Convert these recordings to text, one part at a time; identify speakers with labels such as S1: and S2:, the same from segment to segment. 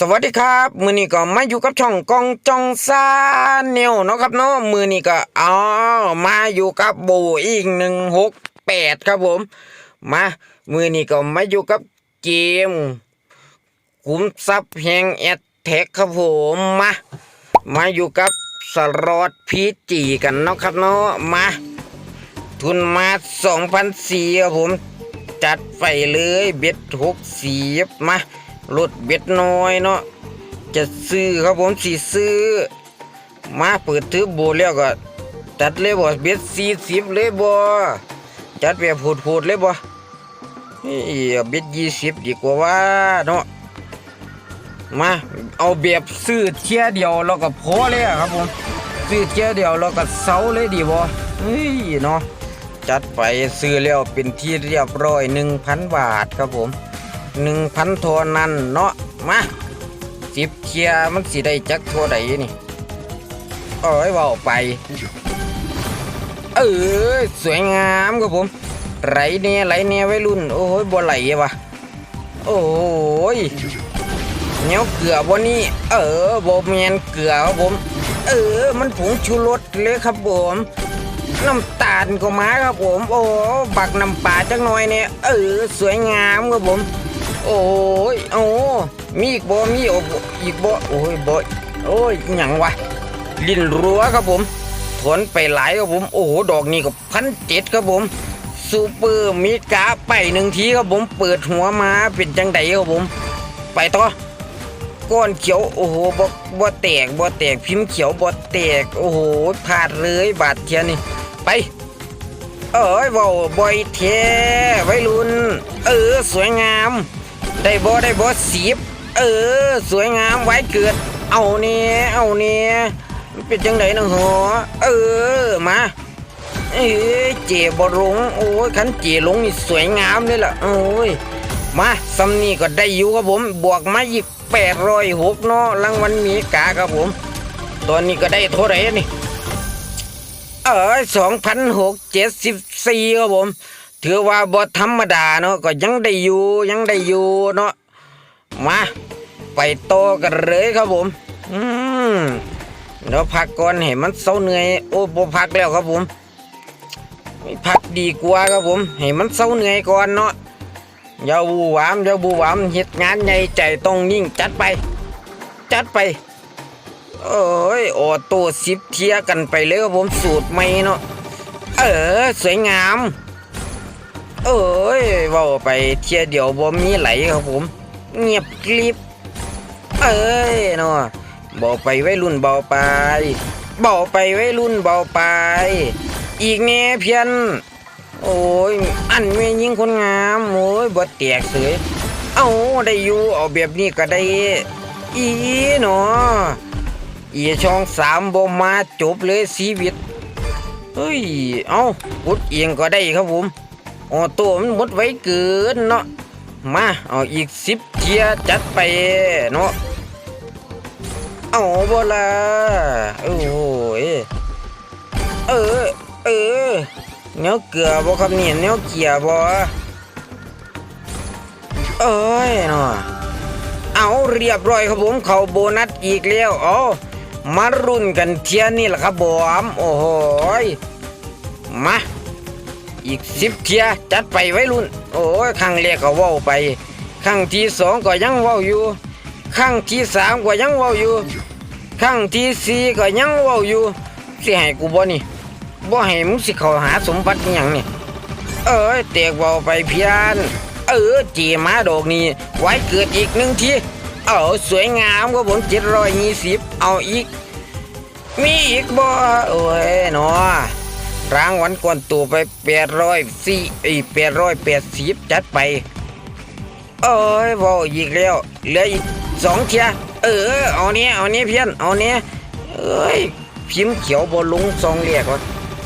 S1: สวัสดีครับ มือนี้ก็มาอยู่กับช่องกองจองซาเนียวเนาะครับเนาะมือนี้ก็อ๋อมาอยู่กับโบอีกหนึ่งหกแปดครับผม มามือนี้ก็มาอยู่กับเกมขุมทรัพย์แห่งแอดแท็กครับผมมามาอยู่กับสลอดพีจีกันเนาะครับเนาะมา ทุนมาสองพันสี่ครับผม จัดไปเลยเบ็ดหกสีมา ลดเบ็ดน้อยเนาะจะซื้อครับผมสีซื้อ มาเปิดถือโบแล้วก็จัดเลยบ่เบ็ดสี่สิบเลยบ่จัดแบบโหดๆเลยบ่เฮ้ยเอาเบ็ดยี่สิบดีกว่าว่าเนาะมาเอาแบบซื้อเที่ยเดียวแล้วก็พอเลยครับผมซื้อเที่ยเดียวแล้วก็เซาเลยดีบ่เฮ้ยเนาะจัดไปซื้อแล้วเป็นที่เรียบร้อย1,000บาทครับผม 1,000เท่านั้นเนาะมาสิบเทียมันสิได้จักเท่าใดนี่เอ้ยว้าไป เออสวยงามครับผม ไหลเนี่ยไหลเนี่ยไว้รุ่น โอ้ยบ่ไหลวะโอ้ยเนียเกลือบ่นี่ เออบ่แมนเกลือครับผม เออ มันผงชูรสเลยครับผมน้ำตาลก็มาครับผม โอ้ บักน้ำปลาจังหน่อยเนี่ย เออ สวยงามครับผม โอ้ยโอ้มีอีกบ่มีอีกบ่โอ้ยบ่โอ้ยหยังวะลินรัวครับผมถอนไปหลายครับผม โอ้โห ดอกนี้ก็พันเจ็ดครับผมซูเปอร์มีกาไปหนึ่งทีครับผมเปิดหัวมาเป็นจังไดครับผม ไปต่อก้อนเขียวโอ้โหบ่บ่แตกบ่แตกพิมพ์เขียวบ่แตกโอ้โหพลาดเลยบาดเทียนี่ไปเอ้ยว้าบ่อยแท้ไว้รุ่นเออสวยงาม ได้บ่ได้บ่สีบเออ สวยงามไว้เกิด เอาเนี่ยเอาเนี่ยเป็นจังไดนะหัวเออมาเอ้ยเจ็บ่ลงโอ้ยคันเจลงนี่สวยงามเลยล่ะโอ้ยมาซัมนี่ก็ได้อยู่ครับผมบวกมาอีกแปดร้อยหกเนาะรางวัลมีกาครับผม ตอนนี้ก็ได้เท่าไหร่นี่เออสองพันหกเจ็ดสิบสี่ครับผม ถือว่าบ่ธรรมดาเนาะก็ยังได้อยู่ยังได้อยู่เนาะมา ไปโตกันเลยครับผม อืมเดี๋ยวพักก่อนให้มันเศร้าเหนื่อยโอ้บ่พักแล้วครับผมพักดีกว่าครับผมให้มันเศร้าเหนื่อยก่อนเนาะอย่าบูหวามอย่าบูหวามเฮ็ดงานใหญ่ใจต้องยิ่งจัดไป จัดไปเอ้ยออโต้สิบเทียกันไปเลยครับผมสูตรใหม่เนาะเออสวยงาม เอ้ยว้าไปเทียเดียวบ่มีไหลครับผม เงียบกริบเอ้ยเนาะเบาไปไว้รุ่นเบาไปเบาไปไว้รุ่นเบาไป อีกแน่เพียน โอ้ยอันแม่ยิงคนงามโอ้ยบ่แตกเสยเอาได้อยู่เอาแบบนี้ก็ได้ อีเนาะอีช่องสามบ่มาจบเลยชีวิตเฮ้ย เอาพุดเอียงก็ได้ครับผม ออโต้มันหมดไว้เกินเนาะมาเอาอีกสิบเทียจัดไปเนาะเอาบ่ละโอ้ยเออเออเนื้อเกลือบ่ครับเนี่ยเนื้อเกียบ่เอ้ยเนาะเอาเรียบร้อยครับผมเขาโบนัสอีกแล้วเอามารุ่นกันเทียนี่แหละครับผมโอ้โหยมา อีกสิบเทียจัดไปไว้รุ่น โอ้ยครั้งแรกก็ว้าไปครั้งที่สองก็ยังว้าอยู่ครั้งที่สามก็ยังว้าอยู่ครั้งที่สี่ก็ยังว้าอยู่สิให้กูบ่นี่บ่ให้มึงสิเขาหาสมบัติอย่างนี่เอ้ยเตกเบาไปเพียน เออจีมาดอกนี้ไว้เกิดอีกหนึ่งทีเอาสวยงามก็ผมเจ็ดร้อยยี่สิบเอาอีก มีอีกบ่โอ้ยเนาะ รางวัลก่อนตัวไปแปดร้อยสี่อีแปดร้อยแปดสิบจัดไปเอ้ยบ่อีกแล้วเหลืออีกสองเทียเออเอาเนี้ยเอาเนี้ยเพี้ยนเอาเนี้ยเอ้ยพิมพ์เขียวบอลุงซองเรียกวะ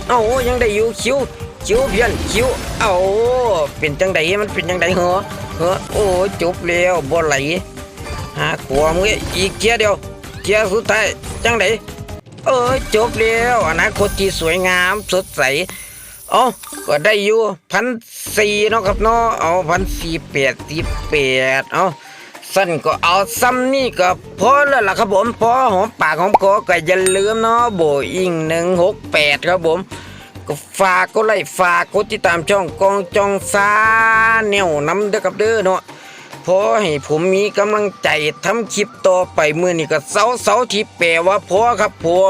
S1: เอายังได้อยู่คิวคิวเพี้ยนคิวเอาเป็นจังไดมันเป็นจังไดเหรอเหรอโอ้จบแล้วบ่ไหลหาขวามงอีกเทียเดียวเทียสุดท้ายจังได เออจบแล้วอนาคตที่สวยงามสดใสเอก็ได้อยู่พันสี่เนาะครับเนาะเอาพันสี่แปดสิบแปดเอาสั้นก็เอาซ้ำนี่ก็พอแล้วล่ะครับผมพอหอมปากหอมคอก็อย่าลืมเนาะโบอิงหนึ่งหกแปดครับผมก็ฝากก็ไล่ฝากกดติดตามช่องกองจองซาแนวน้ำเด้อครับเด้อเนาะพอให้ผมมีกำลังใจทำคลิปต่อไปมือนี่ก็เสาเสาที่แปลว่าพอครับผม